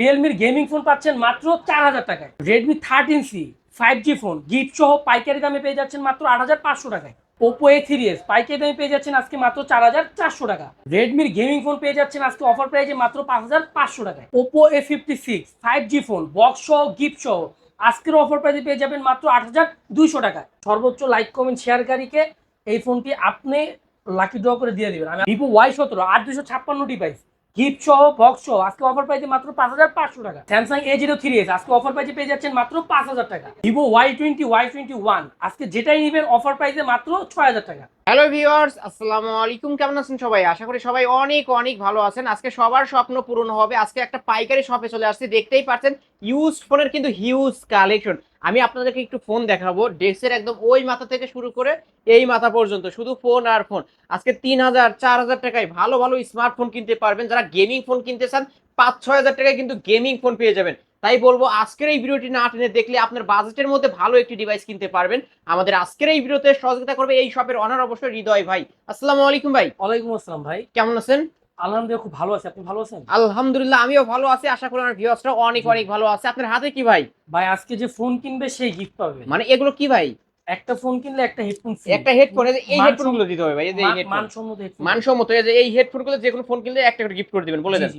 রিয়েলমির gaming phone পাচ্ছেন মাত্র চার হাজার টাকায়। Redmi thirteen C five G phone gift সহ পাইকারি দামে পেয়ে যাচ্ছেন মাত্র আট হাজার পাঁচশো টাকায়। ওপো এ থ্রি এস পাইকারি দামে পেয়ে যাচ্ছেন আজকে মাত্র চার হাজার চারশো টাকা। রেডমির গেমিং ফোন পেয়ে যাচ্ছেন আজকে অফার প্রাইজে মাত্র পাঁচ হাজার পাঁচশো টাকায়। Oppo A fifty six five G phone box সহ গিফট সহ, আজকের অফার প্রাইজে পেয়ে যাবেন মাত্র আট হাজার দুইশো টাকায়। সর্বোচ্চ লাইক কমেন্ট শেয়ারকারীকে এই ফোনটি আপনি লাকি ড্র করে দিয়ে দিবেন। আমি ভিভো ওয়াই সতেরো, আট দুশো ছাপ্পান্ন ডিভাইস গিফট সহ বক্স সহ আজকে অফার পাইছে মাত্র পাঁচ হাজার পাঁচশো টাকা। Samsung A zero three S আজকে অফার পাইছে পেয়ে যাচ্ছেন মাত্র পাঁচ হাজার টাকা। Vivo Y twenty Y twenty one আজকে যেটাই নেবেন অফার পাইছে মাত্র ছয় হাজার টাকা। হ্যালো ভিউয়ার্স আসসালামু আলাইকুম, কেমন আছেন সবাই? আশা করি সবাই অনেক অনেক ভালো আছেন। আজকে সবার স্বপ্ন পূরণ হবে। আজকে একটা পাইকারি শপে চলে আসছি, দেখতেই পাচ্ছেন ইউজ ফোনের কিন্তু হিউজ কালেকশন আমি আপনাদেরকে একটু ফোন দেখাবো। ডেস্কের একদম ওই মাথা থেকে শুরু করে এই মাথা পর্যন্ত শুধু ফোন আর ফোন আজকে তিন হাজার চার হাজার টাকায় ভালো ভালো স্মার্টফোন কিনতে পারবেন। যারা গেমিং ফোন কিনতে চান পাঁচ ছয় হাজার টাকায় কিন্তু গেমিং ফোন পেয়ে যাবেন। তাই বলব আজকের এই ভিডিওটি না টেনে দেখলে আপনার বাজেটের মধ্যে ভালো একটি ডিভাইস কিনতে পারবেন। আমাদের আজকের এই ভিডিওতে সহযোগিতা করবে এই শপের অনার অবশ্যই হৃদয় ভাই। আসসালামু আলাইকুম ভাই। ওয়ালাইকুম আসসালাম ভাই। কেমন আছেন? আলহামদুলিল্লাহ খুব ভালো আছে। আপনি ভালো আছেন? আলহামদুলিল্লাহ আমিও ভালো আছি। আশা করি আমার ভিউয়ার্সরা অনেক অনেক ভালো আছে। আপনার হাতে কি ভাই? ভাই আজকে যে ফোন কিনবে সেই গিফট পাবে। মানে এগুলো কি ভাই? একটা ফোন কিনলে একটা হেডফোন একটা হেডফোন এই হেডফোনগুলো দিতে হবে ভাই এই যে হেডফোন মানসম্মত হেডফোন মানসম্মত এই যে এই হেডফোনগুলো যে কোনো ফোন কিনলে একটা করে গিফট করে দিবেন বলে দেন।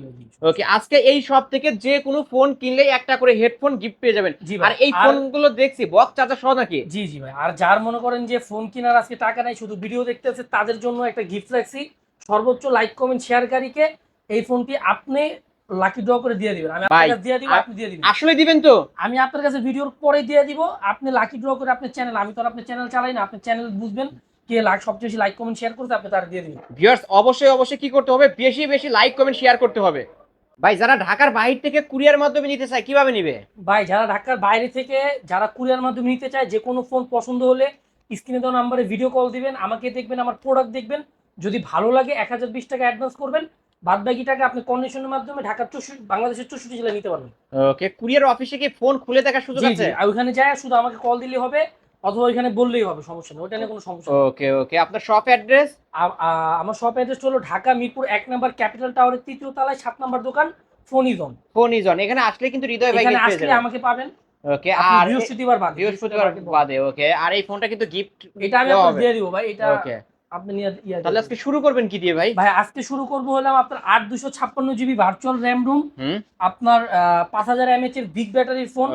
ওকে আজকে এই শপ থেকে যে কোনো ফোন কিনলে একটা করে হেডফোন গিফট পেয়ে যাবেন। আর এই ফোনগুলো দেখছি বক্স চার্জার সহ নাকি? জি জি ভাই আর যার মনে করেন যে ফোন কেনার আজকে টাকা নাই শুধু ভিডিও দেখতে আছে তাদের জন্য একটা গিফট রাখছি। সর্বোচ্চ লাইক কমেন্ট শেয়ারকারীকে এই ফোনটি আপনি লাকি ড্র করে দিয়ে দিবেন। আমি আপনার কাছে দিয়ে দিব আপনি দিয়ে দিবেন। আসলে দিবেন তো? আমি আপনার কাছে ভিডিওর পরে দিয়ে দিব আপনি লাকি ড্র করে আপনার চ্যানেল আমি তো আর আপনার চ্যানেল চালাই না আপনার চ্যানেল বুঝবেন কে লাইক সবচেয়ে বেশি লাইক কমেন্ট শেয়ার করতে আপনি তার দিয়ে দিবেন। ভিউয়ার্স অবশ্যই অবশ্যই কি করতে হবে? বেশি বেশি লাইক কমেন্ট শেয়ার করতে হবে। ভাই যারা ঢাকার বাইরে থেকে কুরিয়ার মাধ্যমে নিতে চায় কীভাবে নিবে? ভাই যারা ঢাকার বাইরে থেকে যারা কুরিয়ার মাধ্যমে নিতে চায় যে কোনো ফোন পছন্দ হলে স্ক্রিনে দেওয়া নাম্বারে ভিডিও কল দিবেন আমাকে দেখবেন আমার প্রোডাক্ট দেখবেন যদি ভালো লাগে এক হাজার বিশ টাকা অ্যাডভান্স করবেন বাদ বাকি টাকা আপনি কন্ডিশনের মাধ্যমে ঢাকার চৌষট্টি বাংলাদেশের চৌষট্টি জেলায় নিতে পারবেন। ওকে কুরিয়ার অফিসে কি ফোন খুলে দেখার সুযোগ আছে? আর ওইখানে যায় শুধু আমাকে কল দিলেই হবে অথবা ওইখানে বললেই হবে সমস্যা নেই ওইটা নিয়ে কোনো সমস্যা নেই। ওকে ওকে আপনার শপ অ্যাড্রেস আমার শপ অ্যাড্রেস হলো ঢাকা মিরপুর এক নাম্বার ক্যাপিটাল টাওয়ারের তৃতীয় তলায় সাত নাম্বার দোকান ফোনিজন ফোন ইজ এখানে আসলে কিন্তু হৃদয় ভাই এখানে আসলে আমাকে পাবেন। ওকে আর বৃহস্পতিবার বাদ বৃহস্পতিবার বাদে ওকে আর এই ফোনটা কিন্তু গিফট এটা আমি আপনাকে দিয়ে দিব ভাই এটা ওকে আপনি তাহলে আজকে শুরু করবেন কি দিয়ে ভাই? ভাই আজকে শুরু করব হলাম আপনার আট দুশো ছাপ্পান্ন জিবি ভার্চুয়াল র্যাম রুম আপনার পাঁচ হাজার এমএচ এর বিগ ব্যাটারির ফোন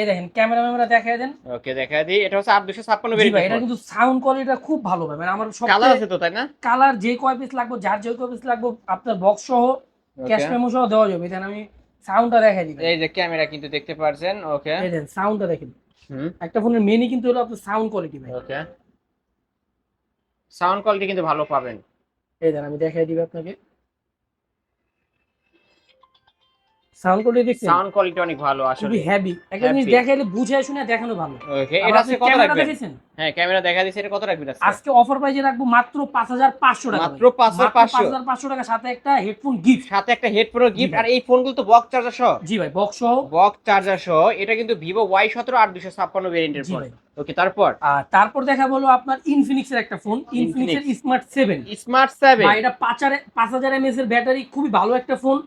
এই দেখেন ক্যামেরা ম্যামেরা দেখাই দেন। ওকে দেখা দিই। এটা হচ্ছে আট দুশো ছাপ্পান্ন ভাই এটা কিন্তু সাউন্ড কোয়ালিটিটা খুব ভালো ভাই। মানে আমার সব কালার আছে তো তাই না? কালার যে কয় পিস লাগবে যার যে কয় পিস লাগবে আপনার বক্স সহ ক্যাশ. মেমো সহ দেওয়া যাবে। এখানে আমি সাউন্ডটা দেখাই দিই এই যে ক্যামেরা কিন্তু দেখতে পারছেন ওকে। এই দেন সাউন্ডটা দেখেন। একটা ফোনের মেনই কিন্তু হলো আপনার সাউন্ড কোয়ালিটি ভাই। ওকে। সাউন্ড কোয়ালিটি কিন্তু ভালো পাবেন। এই দেন আমি দেখাই দিই আপনাকে। সাউন্ড কোয়ালিটি দেখছেন? সাউন্ড কোয়ালিটি অনেক ভালো আসলে। খুবই হেভি একটা জিনিস দেখাইলে বুঝে শুনে দেখানো ভালো। ওকে এটা আপনি কত রাখবেন? হ্যাঁ ক্যামেরা দেখা দিচ্ছে এটা কত রাখবেন আজকে? অফার প্রাইজে রাখব মাত্র পাঁচ হাজার পাঁচশো টাকা মাত্র 5,500 হাজার পাঁচশো। টাকা সাথে একটা হেডফোন গিফট সাথে একটা হেডফোন গিফট আর এই ফোনগুলো তো বক্স চার্জার সহ? জি ভাই বক্স সহ। বক্স চার্জার সহ এটা কিন্তু সতেরো আট দুশো ছাপ্পান্ন ভেরিয়েন্টের জি ফোন ভাই। ওকে তারপর? আর তারপর দেখা বলো আপনার ইনফিনিক্স এর একটা ফোন ইনফিনিক্স এর স্মার্ট সেভেন স্মার্ট সেভেন এটা পাঁচ হাজার পাঁচ হাজার এমএস এর ব্যাটারি খুবই ভালো একটা ফোন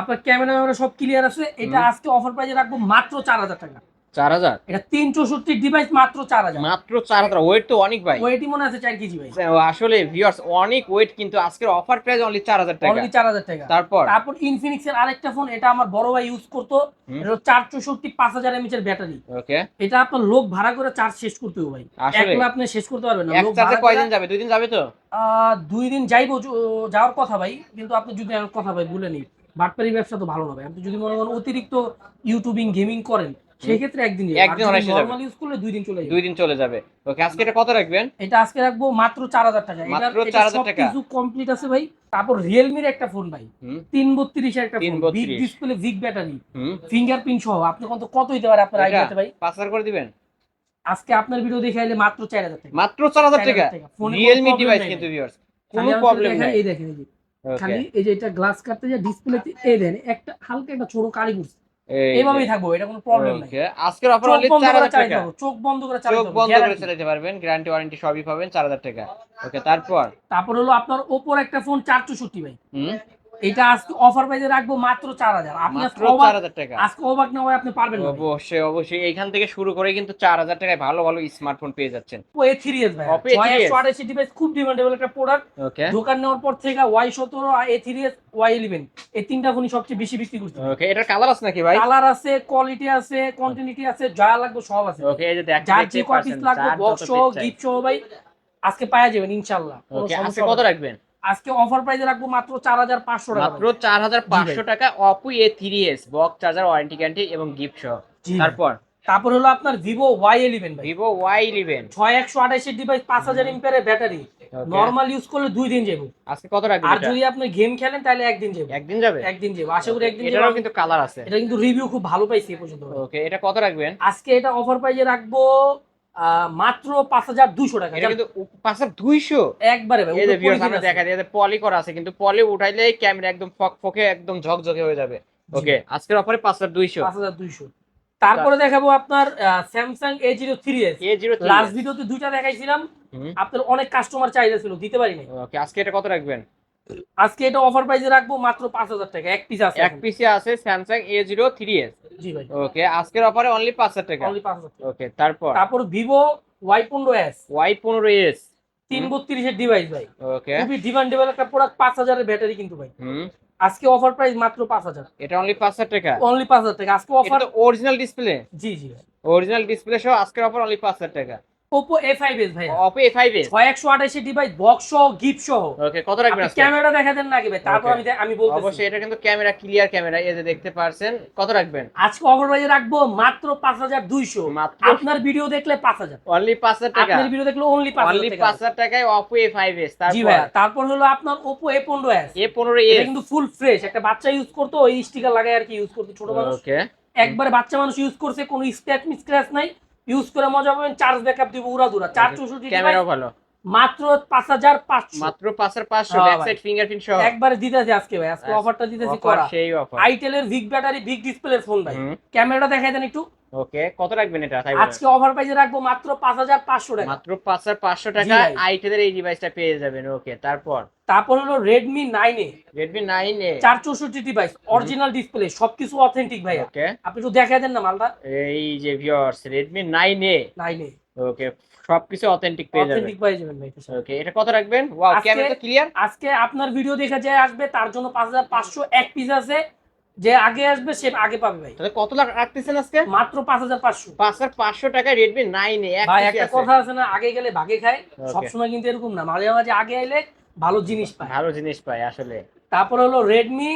আপনার ক্যামেরা সব ক্লিয়ার আছে। এটা আজকে অফার প্রাইজে রাখব মাত্র চার হাজার টাকা। চার হাজার? এটা তিন চৌষট্টি ডিভাইস মাত্র চার হাজার। মাত্র চার হাজার। ওয়েট তো অনেক ভাই। ওয়েটই মনে আছে চার কেজি ভাই। আসলে ভিউয়ার্স অনেক ওয়েট কিন্তু আজকের অফার প্রাইস অনলি চার হাজার টাকা। অনলি চার হাজার টাকা। তারপর? তারপর ইনফিনিক্স এর আরেকটা ফোন এটা আমার বড় ভাই ইউজ করতো। এটা চার চৌষট্টি পাঁচ হাজার এমএচ এর ব্যাটারি ওকে এটা আপনার লোক ভাড়া করে চার্জ শেষ করতে হবে ভাই। আসলে আপনি শেষ করতে পারবেন না। এক লোক ভাড়া কয়দিন যাবে? দুই দিন যাবে তো? দুই দিন যাইবো যাওয়ার কথা ভাই। কিন্তু আপনি যদি কথা ভাই ভুলে বাটপারি ব্যবসা তো ভালো না ভাই। আপনি যদি মনে করেন অতিরিক্ত ইউটিউবিং গেমিং করেন সেই ক্ষেত্রে একদিন একদিন অনায়াসে যাবে। নর্মাল ইউজ করলে দুই দিন চলে যাবে। দুই দিন চলে যাবে। ওকে আজকে এটা কত রাখবেন? এটা আজকে রাখব মাত্র চার হাজার টাকা। মাত্র 4,000 টাকা। কিছু কমপ্লিট আছে ভাই। তারপর রিয়েলমির একটা ফোন ভাই। হুম। তিন বত্রিশের একটা phone big display big battery fingerprint সহ। আপনি কত কত হইতে পারে আপনার আইডিয়াতে ভাই? পাঁচ হাজার করে দিবেন। আজকে আপনার ভিডিও দেখে আইলে মাত্র চার হাজার টাকা। মাত্র 4,000 টাকা। রিয়েলমি ডিভাইস কিন্তু ভিউয়ার্স কোনো প্রবলেম নাই। এই দেখেন এই যে। খালি এই যে এটা গ্লাস কাটতে যে ডিসপ্লেতে এই দেন একটা হালকা একটা ছোট কালি করছে এইভাবেই থাকব এটা কোনো প্রবলেম নাই। আজকের অফার অনলি বন্ধ চার করে হাজার চালাতে টাকা। চোখ বন্ধ করে চোখ বন্ধ করে। চালাতে পারবেন গ্যারান্টি ওয়ারেন্টি সবই পাবেন চার হাজার টাকা। ওকে তারপর? তারপর হলো আপনার ওপর একটা ফোন চার চৌষট্টি ভাই। হুম? এটা আজকে অফার প্রাইসে রাখব মাত্র চার হাজার। আপনি আজকে মাত্র অবাক চার হাজার টাকা। আজকে অবাক না হয় আপনি পারবেন না। অবশ্যই অবশ্যই। এইখান থেকে শুরু করে কিন্তু চার হাজার টাকায় ভালো ভালো স্মার্টফোন পেয়ে যাচ্ছেন। ভাই। Oppo A3s একশো আঠাশি ডিভাইস খুব ডিমান্ডেবল একটা প্রোডাক্ট দোকান নেওয়ার পর থেকে ওয়াই সতেরো A three S Y eleven এই তিনটা ফোনই সবচেয়ে বেশি বিক্রি করছে। ওকে এটার কালার আছে নাকি ভাই? কালার আছে কোয়ালিটি আছে কন্টিনিউটি আছে যা লাগবে সব আছে। ওকে এই যে দেখ যার যে কপিস লাগবে বক্স সহ গিফট সহ ভাই আজকে পাওয়া যাবেন ইনশাল্লাহ। ওকে আজকে কত রাখবেন? আজকে অফার প্রাইসে রাখব মাত্র চার হাজার পাঁচশো টাকা মাত্র চার হাজার পাঁচশো টাকা Oppo A three S box charger warranty guarantee এবং গিফট সহ। তারপর? তারপর হলো আপনার ভিভো ওয়াই ইলেভেন ভাই। ভিভো ওয়াই ইলেভেন ছয় একশো আঠাশের ডিভাইস পাঁচ হাজার এমপিয়ারের ব্যাটারি নর্মাল ইউজ করলে দুই দিন যাব। আজকে কত রাখবেন আর যদি আপনি গেম খেলেন তাহলে একদিন যাবে। একদিন যাবে? একদিন যাব। আশা করি একদিন যাব। কিন্তু কালার আছে। এটা কিন্তু রিভিউ খুব ভালো পাইছি এ পর্যন্ত ওকে এটা কত রাখবেন? আজকে এটা অফার প্রাইজে রাখব মাত্র পাঁচ হাজার দুশো টাকা। এটা কিন্তু পাঁচ দুইশো? একবারে। দেখা যায় পলি করা আছে কিন্তু পলি উঠাইলে ক্যামেরা একদম ফক ফকে একদম ঝকঝকে হয়ে যাবে। ওকে আজকের অফারে পাঁচ হাজার দুইশো। পাঁচ হাজার দুইশো। তারপরে দেখাবো আপনার Samsung A zero three S A zero last ভিডিওতে দুইটা দেখাইছিলাম। আপনার অনেক কাস্টমার চাহিদা ছিল দিতে পারিনি। ওকে আজকে এটা কত রাখবেন? আজকে এটা অফার প্রাইজে রাখব মাত্র পাঁচ হাজার টাকা। এক পিস আছে এক পিসে আছে Samsung A zero three S G ভাই। ওকে আজকের অফারে অনলি পাঁচ হাজার টাকা। অনলি পাঁচ হাজার টাকা। ওকে তারপর? তারপর ভিভো ওয়াই পনেরো এস ওয়াই পনেরো এস তিন বত্রিশের ডিভাইস ভাই। ওকে খুবই ডিমান্ডেবল একটা প্রোডাক্ট পাঁচ হাজারের ব্যাটারি কিন্তু ভাই। হুম। আজকে অফার প্রাইস মাত্র পাঁচ হাজার। এটা অনলি পাঁচ হাজার টাকা? অনলি পাঁচ হাজার টাকা। আজকে offer original display G G original display সহ আজকের অফার অনলি পাঁচ হাজার টাকা। ওপো এ ফাইভ এস ভাই ছয় একশো আঠাশি ডিভাইস বক্স সহ গিফট সহ। ওকে কত রাখবেন আজকে? ক্যামেরা দেখা দেন না আগে ভাই। তারপর. আমি আমি বলতেছি। অবশ্যই এটা কিন্তু ক্যামেরা ক্লিয়ার ক্যামেরা এই যে দেখতে পারছেন কত রাখবেন? আজকে অফার প্রাইসে রাখব মাত্র পাঁচ হাজার দুইশো। মাত্র? আপনার ভিডিও দেখলে পাঁচ হাজার। অনলি পাঁচ হাজার টাকা? আপনার ভিডিও দেখলে অনলি পাঁচ অনলি হাজার পাঁচ টাকা। হাজার টাকায় Oppo A five S G তারপর ভাইয়া। তারপর হলো আপনার ওপো এ পনেরো এস এ পনেরো এটা এস কিন্তু ফুল ফ্রেশ একটা বাচ্চা ইউজ করতো ওই স্টিকার লাগায় আর কি ইউজ করতো ছোট মানুষ। ওকে একবারে বাচ্চা মানুষ ইউজ করছে কোনো স্ক্র্যাচ স্ক্র্যাচ নাই। ইউজ করে মজা পাবেন চার্জ ব্যাকআপ দিব উড়া দুরা। চার চৌষট্টি ক্যামেরা ভালো। মাত্র পাঁচ হাজার পাঁচশো। মাত্র পাঁচ হাজার পাঁচশো ব্যাকসাইড। ফিঙ্গারপ্রিন্ট সহ। একবারে দিতেছি আজকে ভাই আজকে আচ্ছা, অফারটা দিতেছি করা। সেই offer আইটেলের big battery big display phone ভাই। ক্যামেরাটা দেখাই দেন একটু। ওকে কত রাখবেন এটা আজকে অফার প্রাইসে রাখব মাত্র পাঁচ হাজার পাঁচশো টাকা। মাত্র পাঁচ হাজার পাঁচশো টাকা ভাই। আইটেলের এই ডিভাইসটা পেয়ে যাবেন ওকে তারপর? তারপর হলো রেডমি নাইন এ চার চৌষট্টি ডিভাইস অরিজিনাল ডিসপ্লে সবকিছু অথেন্টিক ভাইয়া। ওকে। আপনি একটু দেখাই দেন না মালটা? এই যে ভিউয়ার্স এ নাইন এ ওকে সবকিছু অথেন্টিক পেয়ে যাবেন। অথেন্টিক পেয়ে যাবেন ভাই ওকে এটা কত রাখবেন? ওয়াও ক্যামেরা তো ক্লিয়ার আজকে আপনার ভিডিও দেখে যে আসবে তার জন্য পাঁচ হাজার পাঁচশো এক পিস আছে। যে আগে আসবে সে আগে পাবে ভাই। তাহলে কত লাখ রাখতেছেন আজকে? মাত্র পাঁচ হাজার পাঁচশো। পাঁচ হাজার পাঁচশো টাকা রেডমি নাইন এ ভাই একটা কথা আছে না আগে গেলে ভাগে খায় সবসময় কিন্তু এরকম না মাঝে মাঝে আগে এলে ভালো জিনিস পায়। ভালো জিনিস পাই আসলে। তারপর হলো Redmi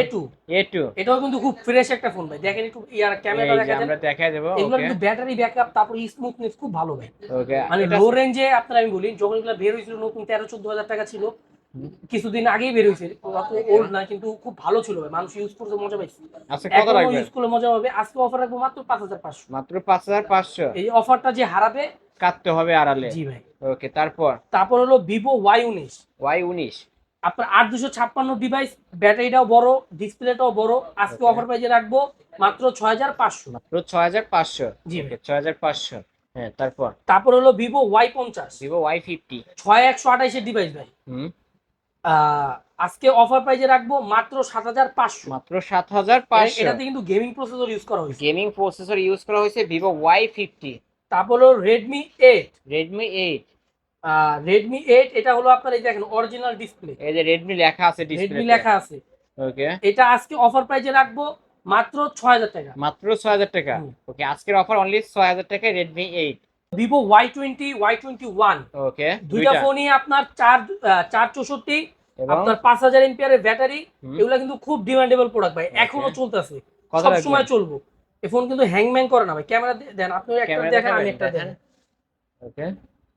A two A two এটাও কিন্তু খুব ফ্রেশ একটা ফোন ভাই। দেখেন একটু ইয়ার ক্যামেরা দেখা আমরা দেখাই দেবো এগুলো কিন্তু ব্যাটারি ব্যাকআপ তারপর স্মুথনেস খুব ভালো ভাই। ওকে। মানে লো রেঞ্জে আপনার আমি বলি যখন এগুলো বের হয়েছিল নতুন তেরো চোদ্দ হাজার টাকা ছিল কিছুদিন আগেই বের হয়েছে। ওল্ড না কিন্তু খুব ভালো ছিল ভাই। মানুষ ইউজ করতে মজা পাইছে। আজকে কত এখনও ইউজ করলে মজা হবে। আজকে অফার রাখব মাত্র পাঁচ হাজার পাঁচশো। মাত্র পাঁচ হাজার পাঁচশো? এই অফারটা যে হারাবে কাটতে হবে আড়ালে? জি ভাই। ওকে তারপর? তারপর হলো ভিভো ওয়াই উনিশ। ওয়াই উনিশ। আপনার আট দুশো ছাপ্পান্ন ডিভাইস ব্যাটারিটাও বড় ডিসপ্লেটাও বড়। আজকে. অফার প্রাইজে রাখব মাত্র ছয় হাজার পাঁচশো। মাত্র ছয় হাজার পাঁচশো? জি ছয় হাজার পাঁচশো। হ্যাঁ তারপর? তারপর হলো ভিভো ওয়াই পঞ্চাশ। ভিভো ওয়াই ফিফটি ছয় একশো আঠাইশের ডিভাইস ভাই। হুম। আজকে অফার প্রাইজে রাখব মাত্র সাত হাজার পাঁচশো। মাত্র সাত হাজার পাঁচশো। এটাতে কিন্তু গেমিং প্রসেসর ইউজ করা হয়েছে। গেমিং প্রসেসর ইউজ করা হয়েছে ভিভো ওয়াই ফিফটি তারপর হলো Redmi eight Redmi eight Redmi eight এটা হলো আপনার এই দেখেন অরিজিনাল ডিসপ্লে এই যে রেডমি লেখা আছে ডিসপ্লে রেডমি লেখা আছে। ওকে এটা আজকে অফার প্রাইজে রাখব মাত্র ছয় হাজার টাকা। মাত্র ছয় হাজার টাকা। ওকে আজকের অফার অনলি ছয় হাজার টাকা Redmi eight Vivo Y twenty Y twenty one okay দুইটা। ফোনই আপনার চার চার চৌষট্টি আপনার পাঁচ হাজার এমপিয়ারের ব্যাটারি। এগুলা কিন্তু খুব ডিমান্ডেবল প্রোডাক্ট ভাই। এখনও চলতেছে। সব সময় চলবো। এই ফোন কিন্তু হ্যাংম্যাং করে না ভাই। ক্যামেরা দেন আপনি একটা দেখেন আমি একটা দেখেন। ওকে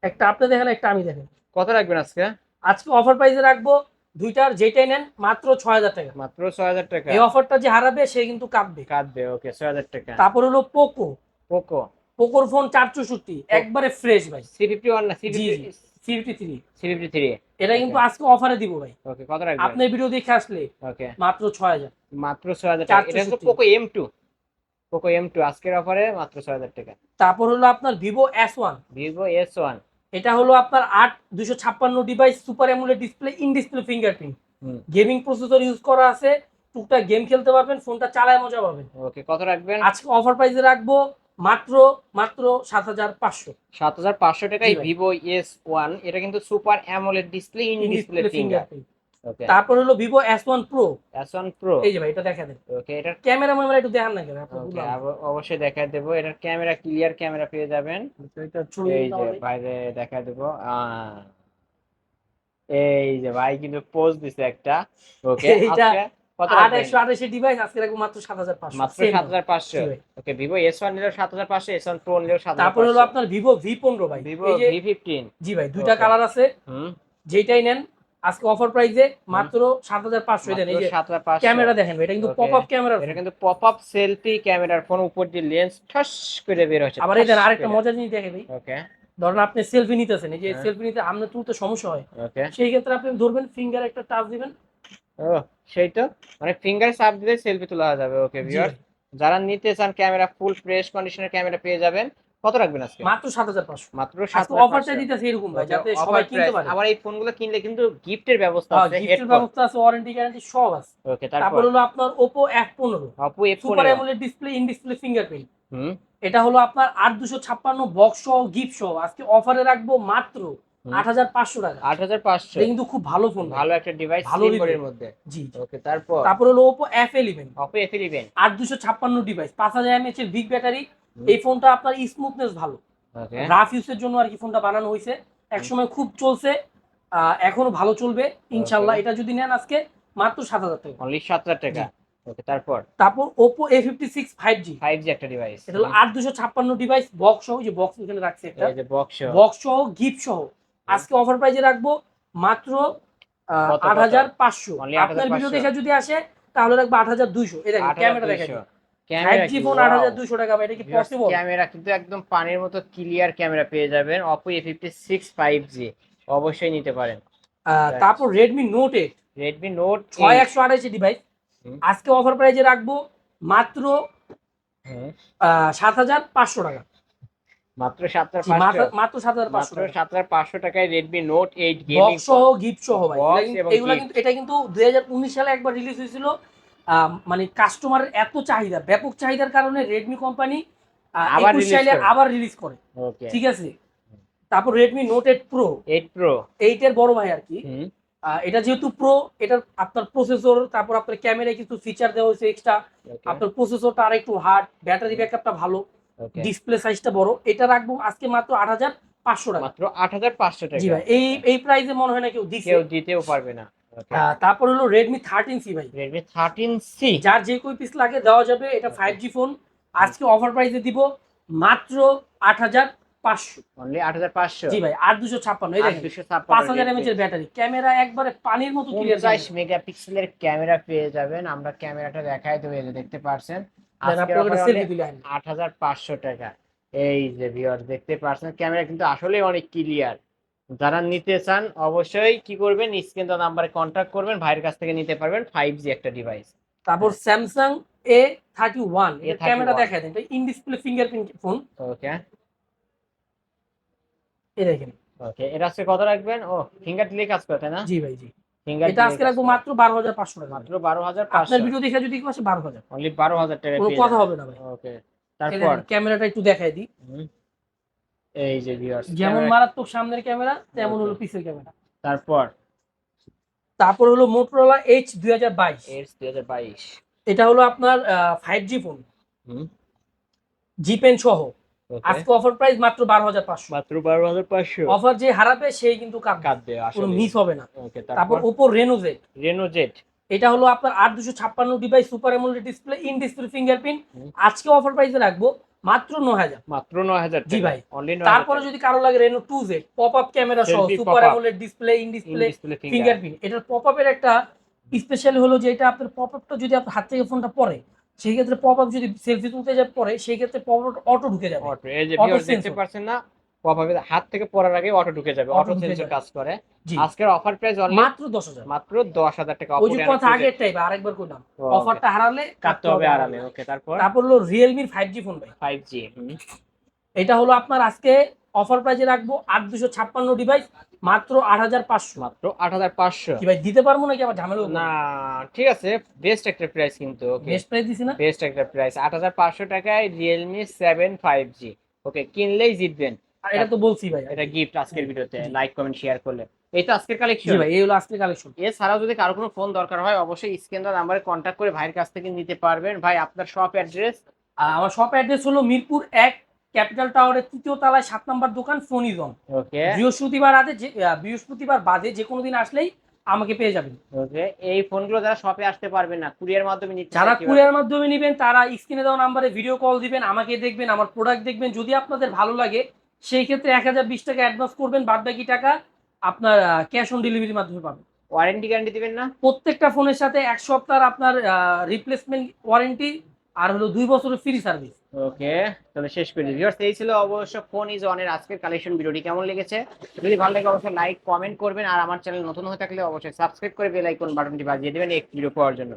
একটা আপনি দেখেন একটা আমি দেখেন। কত রাখবেন আজকে? আজকে অফার প্রাইসে রাখব দুইটার যেটাই নেন মাত্র ছয় হাজার টাকা। মাত্র ছয় হাজার টাকা। এই অফারটা যে হারাবে সে কিন্তু কাঁদবে। কাটবে ওকে ছয় হাজার টাকা। তারপর হলো পোকো পোকো পোকোর ফোন চার চৌষট্টি একবারে ফ্রেশ ভাই। থ্রি ফিফটি ওয়ান না three fifty three three fifty three এটা কিন্তু আজকে অফারে দিব ভাই। ওকে কত রাখবেন? আপনার ভিডিও দেখে আসলে ওকে মাত্র ছয় হাজার। মাত্র ছয় হাজার টাকা। এটা হচ্ছে Poco M two Poco M two আজকের অফারে মাত্র ছয় হাজার টাকা। তারপর হলো আপনার Vivo S one Vivo S one এটা হলো আপনার আট দুশো ছাপ্পান্ন device super AMOLED display in display fingerprint gaming processor use করা আছে। টুকটাক গেম খেলতে পারবেন ফোনটা চালায় মজা পাবেন। ওকে কত রাখবেন? আজকে অফার প্রাইসে রাখব মাত্র মাত্র সাত হাজার পাঁচশো। সাত হাজার পাঁচশো টাকায় ভিভো এস ওয়ান এটা কিন্তু super AMOLED display in display তারপর হলো Vivo S one pro S one pro এই যে ভাই এটা দেখা দেন। ওকে এটা ক্যামেরা ম্যামেরা একটু দেখান না কেন। অবশ্যই দেখা দেবো। এটার ক্যামেরা ক্লিয়ার ক্যামেরা পেয়ে যাবেন। এই যে বাইরে দেখা দেবো। এই যে ভাই কিন্তু পোজ দিছে একটা। ওকে এইটা ডিভাইস আজকে মাত্র সাত হাজার পাঁচশো। মাত্র Same সাত হাজার পাঁচশো। জি ভাই। ওকে সাত হাজার পাঁচশো এস ওয়ান প্রো নিলেও সাত তারপর হলো আপনার ভাই। জি ভাই দুইটা কালার আছে। হুম। যেটাই নেন আজকে অফার প্রাইসে মাত্র সাত হাজার পাঁচশো। এই যে ক্যামেরা দেখেন এটা কিন্তু পপ আপ ক্যামেরা। এটা কিন্তু পপ আপ সেলফি ক্যামেরার ফোন উপর দিয়ে লেন্স ঠাস করে বের হচ্ছে। আবার দেন আরেকটা মজার জিনিস দেখে ভাই। ওকে ধরেন আপনি সেলফি নিতেছেন এই যে হ্যাঁ। সেলফি নিতে আপনার তুলতে সমস্যা হয়। সেই ক্ষেত্রে আপনি ধরবেন ফিঙ্গার একটা টাচ দিবেন। ও সেই তো? মানে ফিঙ্গার চাপ দিলে সেলফি তোলা যাবে ওকে ভিউয়ার যারা নিতে চান ক্যামেরা ফুল ফ্রেশ কন্ডিশনের ক্যামেরা পেয়ে যাবেন। কত রাখবেন আজকে? মাত্র সাত হাজার পাঁচশো। মাত্র সাত আজকে অফারটা দিতেছে এরকম ভাই যাতে সবাই কিনতে পারে। আবার এই ফোনগুলো কিনলে কিন্তু গিফটের ব্যবস্থা হ্যাঁ, আছে গিফটের ব্যবস্থা আছে ওয়ারেন্টি গ্যারান্টি সব আছে। ওকে তারপর? হলো আপনার এফ পনেরো। Oppo F super AMOLED display in display fingerprint হুম। এটা হলো আপনার আট দুশো ছাপ্পান্ন বক্স সহ গিফট সহ। আজকে অফারে রাখব মাত্র হুম। আট হাজার পাঁচশো টাকা। আট হাজার পাঁচশো। এটা কিন্তু খুব ভালো ফোন ভালো একটা ডিভাইস ভালো review। মধ্যে। জি ওকে তারপর? তারপর হলো এফ ইলেভেন আট দুশো ছাপ্পান্ন ডিভাইস পাঁচ হাজার এমএচ এর বিগ ব্যাটারি এই ফোনটা আপনার স্মুথনেস ভালো। ওকে রাফ ইউজের জন্য আর কি ফোনটা বানানো হয়েছে। একসময় খুব চলছে। এখনও ভালো চলবে। ইনশাল্লাহ এটা যদি নেন আজকে মাত্র সাত হাজার টাকা। অনলি সাত হাজার টাকা। ওকে তারপর? তারপর Oppo A fifty six five G five G একটা ডিভাইস এটা হলো আট দুশো ছাপ্পান্ন ডিভাইস বক্স সহ যে বক্স এখানে রাখছে একটা। এই যে বক্স বক্স সহ গিফট সহ। আজকে অফার প্রাইজে রাখব মাত্র আট হাজার পাঁচশো। আপনার ভিডিও 8,500 দেখে যদি আসে তাহলে রাখব আট হাজার দুইশো। এই দেখেন ক্যামেরা দেখেন। ক্যামেরা কিন্তু একদম পানির মতো ক্লিয়ার ক্যামেরা পেয়ে যাবেন। Oppo A fifty six five G অবশ্যই নিতে পারেন। তারপর Redmi note eight Redmi note ছয় একশো আঠাশি ডিভাইস হুম। আজকে অফার প্রাইজে রাখব মাত্র সাত হাজার পাঁচশো টাকা। মাত্র সাত মাত্র- মাত্র সাত হাজার পাঁচশো সাত হাজার পাঁচশো টাকায় রেডমি নোট এইট গেমিং সহ গিফট সহ ভাই। এগুলা কিন্তু- এটা কিন্তু দুই হাজার উনিশ সালে একবার রিলিজ হয়েছিল। মানে কাস্টমারের এত চাহিদা ব্যাপক চাহিদার কারণে রেডমি কোম্পানি আবার সালে আবার রিলিজ করে। ঠিক আছে? তারপর Redmi note eight pro eight pro eight এর বড় ভাই আর কি। এটা যেহেতু প্রো এটার আপনার প্রসেসর তারপর আপনার ক্যামেরায় কিছু ফিচার দেওয়া হয়েছে এক্সট্রা আপনার প্রসেসরটা আর একটু হার্ড ব্যাটারি ব্যাকআপটা ভালো। ডিসপ্লে সাইজটা বড়। এটা রাখব আজকে মাত্র আট হাজার পাঁচশো টাকা। মাত্র আট হাজার পাঁচশো জি টাকা ভাই এই এই প্রাইসে মনে হয় না কেউ দিচ্ছে কেউ দিতেও পারবে না। তারপর হলো রেডমি থার্টিন সি ভাই। রেডমি থার্টিন সি যার যে কই পিস লাগে দেওয়া যাবে এটা ফাইভ জি ফোন আজকে অফার প্রাইসে দিব মাত্র আট হাজার পাঁচশো। অনলি আট হাজার পাঁচশো। জি ভাই আট দুশো ছাপ্পান্ন এই দেখেন। পাঁচ হাজার এমএচ এর ব্যাটারি ক্যামেরা একবারে পানির মতো ক্লিয়ার পঞ্চাশ মেগাপিক্সেলের ক্যামেরা পেয়ে যাবেন। আমরা ক্যামেরাটা দেখাই দেবো দেখতে পারছেন আট হাজার পাঁচশো টাকা। এই যে দেখতে পারছেন ক্যামেরা কিন্তু আসলে অনেক ক্লিয়ার যারা নিতে চান অবশ্যই কি করবেন স্ক্রিন নাম্বারে কন্ট্যাক্ট করবেন ভাইয়ের কাছ থেকে নিতে পারবেন ফাইভ জি একটা ডিভাইস তারপর Samsung A thirty one A31 camera দেখা দেন in display fingerprint phone okay এই দেখেন। ওকে এটা আজকে কত রাখবেন? ও ফিঙ্গার দিলে কাজ করে তাই না? জি ভাই জি। এটা আজকে রাখব মাত্র বারো হাজার পাঁচশো টাকা। মাত্র বারো হাজার আপনার ভিডিও দেখে যদি কেউ আসে বারো হাজার। অনলি বারো হাজার টাকা কোনো কথা হবে না ভাই। ওকে তারপর? ক্যামেরাটা একটু দেখাই দিই। এই যে ভিউয়ার্স যেমন মারাত্মক সামনের ক্যামেরা তেমন হলো পিছের ক্যামেরা। তারপর? তারপর হলো মোটরোলা এইচ দুই হাজার বাইশ। এর দুই হাজার বাইশ। এটা হলো আপনার five G phone G pen সহ। আজকে অফার প্রাইস মাত্র বারো হাজার পাঁচশো। মাত্র বারো হাজার পাঁচশো। অফার যে হারাবে সেই কিন্তু কাঁদবে কোনো মিস হবে না। তারপর? Oppo Reno Z Reno Z এটা হলো আপনার আট দুশো ছাপ্পান্ন device super AMOLED display in display fingerprint আজকে অফার প্রাইসে রাখব মাত্র ন হাজার। মাত্র নয় হাজার জি ভাই। তারপরে যদি কারও লাগে Reno two Z pop up camera সহ super. AMOLED display in display display fingerprint এটার পপ আপের একটা স্পেশাল হলো যে এটা আপনার পপ আপটা যদি আপনার হাত থেকে ফোনটা পড়ে সেই ক্ষেত্রে পপ আপ যদি সেলফি তুলতে পরে সেই ক্ষেত্রে পপ আপ অটো ঢুকে যাবে। অটো এই যে ভিউয়ার্স দেখতে। পারছেন না পপ হাত থেকে পড়ার আগে অটো ঢুকে যাবে অটো সেন্সর কাজ করে। আজকের অফার প্রাইস অনলি মাত্র দশ হাজার। মাত্র দশ হাজার টাকা। ওই যে কথা টাইপ আরেকবার করলাম অফারটা হারালে কাটতে হবে আরামে ওকে তারপর? তারপর হলো ফাইভ জি ফোন ভাই। ফাইভ জি এটা হলো আপনার আজকে অফার প্রাইজে রাখব আট দুশো ছাপ্পান্ন ডিভাইস মাত্র আট হাজার পাঁচশো মাত্র আট হাজার পাঁচশো। কি ভাই দিতে পারব নাকি আবার ঝামেলা না ঠিক আছে বেস্ট একটা প্রাইস কিন্তু বেস্ট প্রাইস দিছি না? বেস্ট একটা প্রাইস আট হাজার পাঁচশো টাকায় Realme seven five G okay কিনলেই জিতবেন। আর এটা তো বলছি ভাই। এটা গিফট আজকের ভিডিওতে লাইক কমেন্ট শেয়ার করলে। এই তো আজকের কালেকশন ভাই এই হলো আজকের কালেকশন এছাড়াও যদি কারও কোনো ফোন দরকার হয় অবশ্যই স্ক্রিন দেওয়া নাম্বারে কন্ট্যাক্ট করে ভাইয়ের কাছ থেকে নিতে পারবেন। ভাই আপনার শপ অ্যাড্রেস আমার শপ অ্যাড্রেস হলো মিরপুর এক ক্যাপিটাল টাওয়ারের তৃতীয় তলায় সাত নম্বর দোকান ফোনিজন ওকে। বৃহস্পতিবার আদে বৃহস্পতিবার বাদে যে কোনো দিন আসলেই আমাকে পেয়ে যাবেন। ওকে। এই ফোনগুলো যারা শপে আসতে পারবে না কুরিয়ার মাধ্যমে নিতে যারা কুরিয়ার মাধ্যমে নেবেন তারা স্ক্রিনে দেওয়া নাম্বারে ভিডিও কল দিবেন আমাকে দেখবেন আমার প্রোডাক্ট দেখবেন। যদি আপনাদের ভালো লাগে সেই ক্ষেত্রে এক হাজার বিশ টাকা অ্যাডভান্স করবেন বাদ বাকি টাকা আপনার ক্যাশ অন ডেলিভারির মাধ্যমে পাবেন। ওয়ারেন্টি গ্যারান্টি দিবেন না? প্রত্যেকটা ফোনের সাথে এক সপ্তাহ আপনার রিপ্লেসমেন্ট ওয়ারেন্টি আর হলো দুই বছরের ফ্রি সার্ভিস ওকে, তাহলে শেষ করে ভিউয়ার্স এই ছিল অবশ্য ফোন ইজ অন এর আজকের কালেকশন ভিডিওটি। কেমন লেগেছে? যদি ভালো লাগে, অবশ্যই লাইক কমেন্ট করবেন। আর আমার চ্যানেল নতুন হয়ে থাকলে অবশ্যই সাবস্ক্রাইব করে বেল আইকন বাটনটি বাজিয়ে দেবেন এক ভিডিও পাওয়ার জন্য।